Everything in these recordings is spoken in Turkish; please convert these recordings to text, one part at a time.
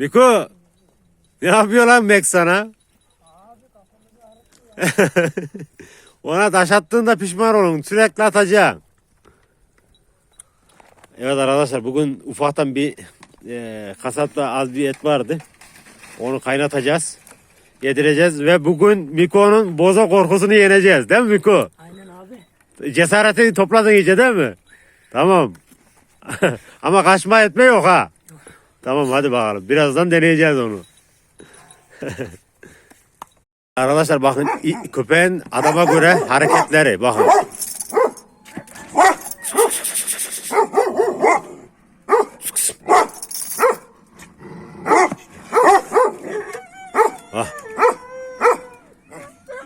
Miko. Ne yapıyor lan Mek sana? Ona taş attığında pişman olun. Sürekli atacaksın. Evet arkadaşlar bugün ufaktan bir e, kasapta az bir et vardı. Onu kaynatacağız. Yedireceğiz ve bugün Miko'nun boza korkusunu yeneceğiz. Değil mi Miko? Aynen abi. Cesaretini topladın iyice değil mi? Tamam. Ama kaçma etme yok ha. Tamam hadi bakalım. Birazdan deneyeceğiz onu. Arkadaşlar bakın köpeğin adama göre hareketleri bakın.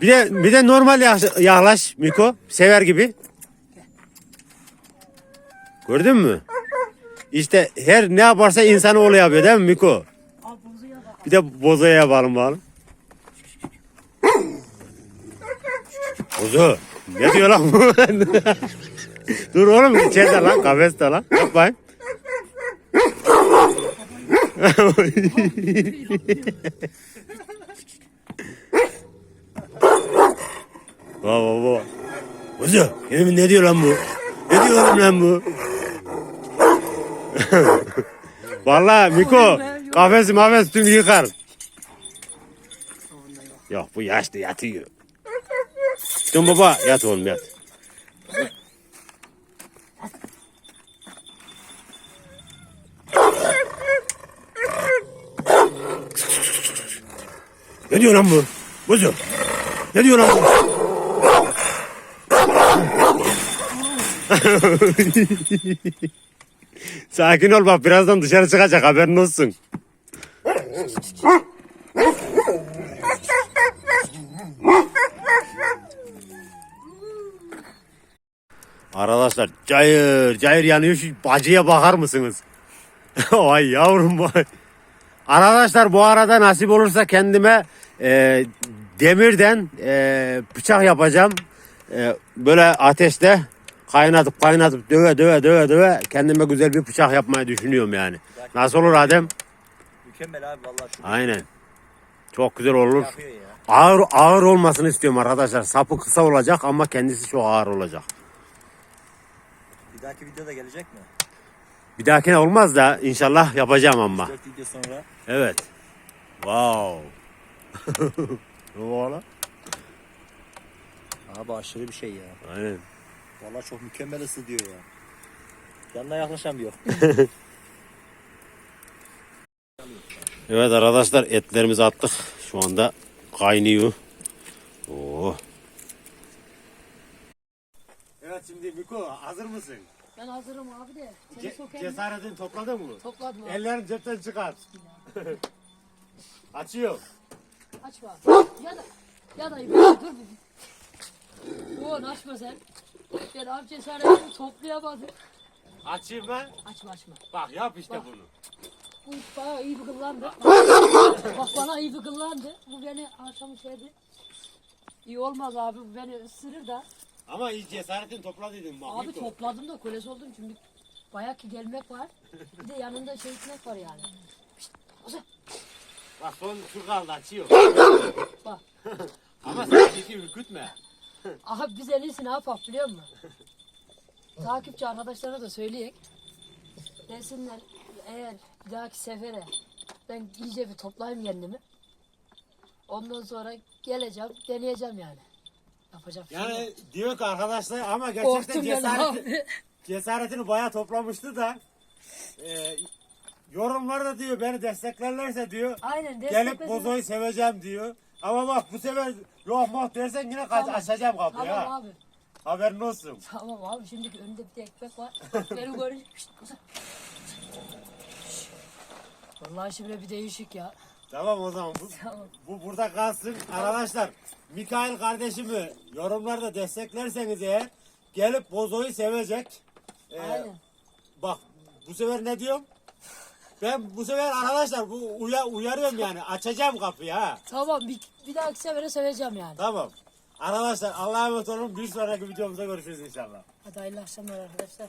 Bir de bir de normal yaklaş Miko. Sever gibi. Gördün mü? İşte her ne yaparsa insanoğlu yapıyor değil mi Miko? Bir de bozoya yapalım bakalım. Bozo. Ne diyor lan bu? Dur oğlum içeride lan kafeste lan. Yap bakayım. Baba baba. Bozo. Ne diyor lan bu? Ne diyor lan bu? Vallahi Miko kafesi mafesi tüm yıkar. Yok bu yaşlı yatıyor. Dön baba yat oğlum yat. Ne diyor lan bu? Bozo. Ne diyor lan bu? Sakin ol bak birazdan dışarı çıkacak haberin olsun. Arkadaşlar cayır cayır yanıyor şu bacıya bakar mısınız? Ay yavrum vay. Arkadaşlar bu arada nasip olursa kendime e, demirden e, bıçak yapacağım. E, böyle ateşte kaynatıp kaynatıp döve döve döve döve kendime güzel bir bıçak yapmayı düşünüyorum yani. Nasıl olur Adem? Mükemmel abi vallahi şu Aynen. Çok güzel olur. Ağır ağır olmasını istiyorum arkadaşlar. Sapı kısa olacak ama kendisi çok ağır olacak. Bir dahaki videoda gelecek mi? Bir dahakine olmaz da inşallah yapacağım ama. 4 video sonra. Evet. Wow. ne var lan? Abi aşırı bir şey ya. Aynen. Vallahi çok mükemmel ısı diyor ya. Yanına yaklaşamıyor. Evet arkadaşlar etlerimizi attık. Şu anda kaynıyor. Oo. Evet şimdi Miko hazır mısın? Ben hazırım abi de. Seni Ce- sokayım. cesaretini topladın mı? Topladım abi. Ellerini cepten çıkar. Açıyor. Açma. Ya da ya da dur bir. Oo açma sen. Ben abi cesaretimi toplayamadım. Açayım ben. Açma açma. Bak yap işte bunu. Bu bayağı iyi bir kıllandı. Bak bana iyi bir kıllandı. Bu beni akşam şeydi. İyi olmaz abi bu beni ısırır da. Ama iyi cesaretini topladıydın bak. Abi Miko. topladım da kolesi oldum çünkü bayağı ki gelmek var. Bir de yanında şey ekmek var yani. Pişt, Bak son şu kaldı açıyor. Bak. Ama sen kişi ürkütme. Aha biz en iyisi ne yapak biliyor musun? Takipçi arkadaşlara da söyleyek. Desinler eğer bir dahaki sefere ben iyice bir toplayayım kendimi. Ondan sonra geleceğim, deneyeceğim yani. Yapacak bir şey yok. Yani diyor ki arkadaşlar ama gerçekten Korktum ben cesaret, abi. cesaretini bayağı toplamıştı da e, yorumlarda diyor beni desteklerlerse diyor Aynen gelip desteklesin. bozoyu seveceğim diyor. Ama bak bu sefer yok mu dersen yine kaç, Tamam. açacağım kapıyı Tamam ha. abi. Haberin olsun. Tamam abi şimdi önünde bir de ekmek var. Beni görünce Şşt, Ozan. Vallahi şimdi bir değişik ya. Tamam o zaman bu, Tamam. bu burada kalsın. Arkadaşlar Mikail kardeşimi yorumlarda desteklerseniz eğer gelip bozoyu sevecek. Ee, Aynen. Bak bu sefer ne diyorum? Ben bu sefer arkadaşlar bu uya, uyarıyorum yani açacağım kapıyı ha. Tamam bir, bir dahaki sefere seveceğim yani. Tamam. Arkadaşlar Allah'a emanet olun. Bir sonraki videomuzda görüşürüz inşallah. Hadi hayırlı akşamlar arkadaşlar.